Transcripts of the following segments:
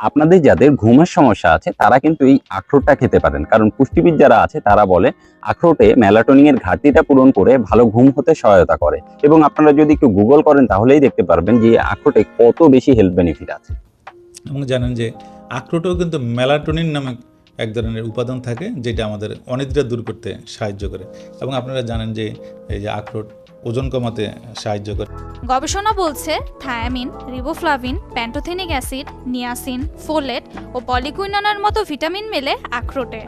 আপনাদের যাদের ঘুমের সমস্যা আছে, তারা কিন্তু এই আখরোটটা খেতে পারেন। কারণ পুষ্টিবিদ যারা আছে, তারা বলে, আখরোটে মেলাটোনিং এর ঘাটতিটা পূরণ করে ভালো ঘুম হতে সহায়তা করে। এবং আপনারা যদি একটু গুগল করেন, তাহলেই দেখতে পারবেন যে আখরোটে কত বেশি হেলথ বেনিফিট আছে। এবং জানেন যে, আখরোটেও কিন্তু মেলাটোনিন নামক এক ধরনের উপাদান থাকে, যেটা আমাদের অনিদ্রা দূর করতে সাহায্য করে। এবং আপনারা জানেন যে, এই যে আখরোট ওজন কমাতে সাহায্য করে। গবেষণা বলছে thiamine, riboflavin, pantothenic acid, niacin, folate ও পলিকুইননের মতো ভিটামিন মেলে আখরোটে।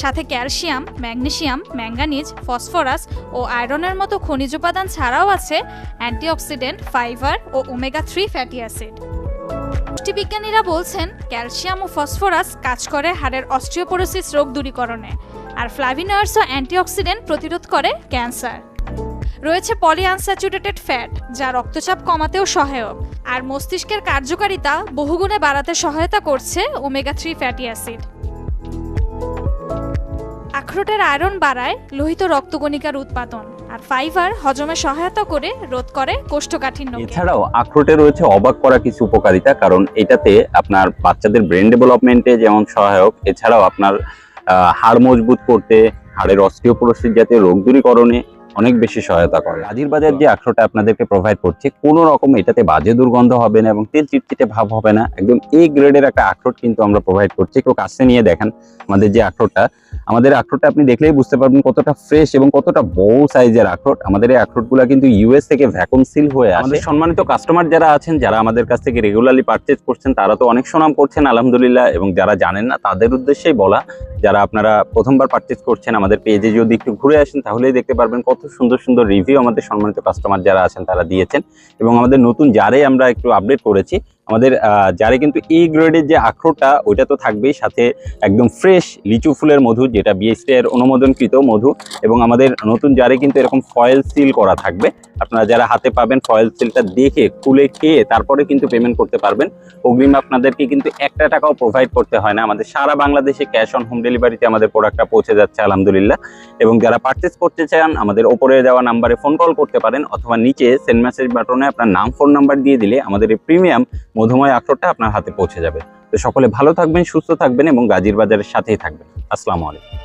সাথে ক্যালসিয়াম, ম্যাগনেসিয়াম, ম্যাঙ্গানিজ, ফসফরাস ও আয়রনের মতো খনিজ উপাদান ছাড়াও আছে অ্যান্টিঅক্সিডেন্ট, ফাইবার ও ওমেগা থ্রি ফ্যাটি অ্যাসিড। পুষ্টিবিজ্ঞানীরা বলছেন ক্যালসিয়াম ও ফসফরাস কাজ করে হাড়ের অস্ট্রিওপোরোসিস রোগ দূরীকরণে। আর ফ্লাভিনয়েডস ও অ্যান্টিঅক্সিডেন্ট প্রতিরোধ করে ক্যান্সার। রয়েছে পলিআনস্যাচুরেটেড ফ্যাট, যা রক্তচাপ কমাতেও সহায়ক। আর মস্তিষ্কের কার্যকারিতা বহুগুণে বাড়াতে সহায়তা করছে ওমেগা থ্রি ফ্যাটি অ্যাসিড। আখরোটের আয়রন বাড়ায় লোহিত রক্তকণিকার উৎপাদন, আর ফাইবার হজমে সহায়তা করে রোধ করে কোষ্ঠকাঠিন্য এছাড়াও আখরোটে রয়েছে অবাক করা কিছু উপকারিতা, কারণ এটাতে আপনার বাচ্চাদের ব্রেন ডেভেলপমেন্টে যেমন সহায়ক, এছাড়াও আপনার হাড় মজবুত করতে, হাড়ের অস্টিওপোরোসিস জাতীয় রোগ দূরীকরণে অনেক বেশি সহায়তা করে। হাজির বাজার যে আখরোটা আপনাদেরকে প্রোভাইড করছে, কোনো রকম এটাতে বাজে দুর্গন্ধ হবে না এবং তেল চিটচিটে ভাব হবে না। একদম এ গ্রেডের একটা আখরোট কিন্তু আমরা প্রোভাইড করছি। একটু কাছে নিয়ে দেখেন আমাদের যে আখরোটটা। আমাদের আখরোটটা আপনি দেখলেই বুঝতে পারবেন কতটা ফ্রেশ এবং কতটা বড় সাইজের আখরোট। আমাদের এই আখরোটগুলো কিন্তু ইউএস থেকে ভ্যাকুম সিল হয়ে আমাদের সম্মানিত কাস্টমার যারা আছেন, যারা আমাদের কাছ থেকে রেগুলারলি পারচেজ করছেন, তারা তো অনেক সুনাম করছেন, আলহামদুলিল্লাহ। এবং যারা জানেন না, তাদের উদ্দেশ্যেই বলা যারা আপনারা প্রথমবার পার্চেস করছেন আমাদের পেজে যদি একটু ঘুরে আসেন, তাহলেই দেখতে পারবেন কত সুন্দর সুন্দর রিভিউ আমাদের সম্মানিত কাস্টমার যারা আছেন, তারা দিয়েছেন। এবং আমাদের নতুন যারে আমরা একটু আপডেট করেছি আমাদের জারে কিন্তু এই গ্রেডের যে আখরোটা, ওইটা তো থাকবেই। সাথে একদম ফ্রেশ লিচু ফুলের মধু, যেটা বিএসটি এর অনুমোদনকৃত মধু। এবং আমাদের নতুন জারে কিন্তু এরকম ফয়েল সিল করা থাকবে। আপনারা যারা হাতে পাবেন ফয়েল সিলটা দেখে, খুলে খেয়ে তারপরে কিন্তু পেমেন্ট করতে পারবেন। অগ্রিম আপনাদেরকে কিন্তু একটা টাকাও প্রোভাইড করতে হয় না। আমাদের সারা বাংলাদেশে ক্যাশ অন হোম ডেলিভারিতে আমাদের প্রোডাক্টটা পৌঁছে যাচ্ছে, আলহামদুলিল্লাহ। এবং যারা পারচেস করতে চান, আমাদের ওপরে দেওয়া নাম্বারে ফোন কল করতে পারেন, অথবা নিচে সেন্ড মেসেজ বাটনে আপনার নাম ফোন নাম্বার দিয়ে দিলে আমাদের এই প্রিমিয়াম মধুময় আখরোটটা আপনার হাতে পৌঁছে যাবে। তো সকলে ভালো থাকবেন, সুস্থ থাকবেন এবং গাজীর বাজারের সাথেই থাকবেন। আসসালামু আলাইকুম।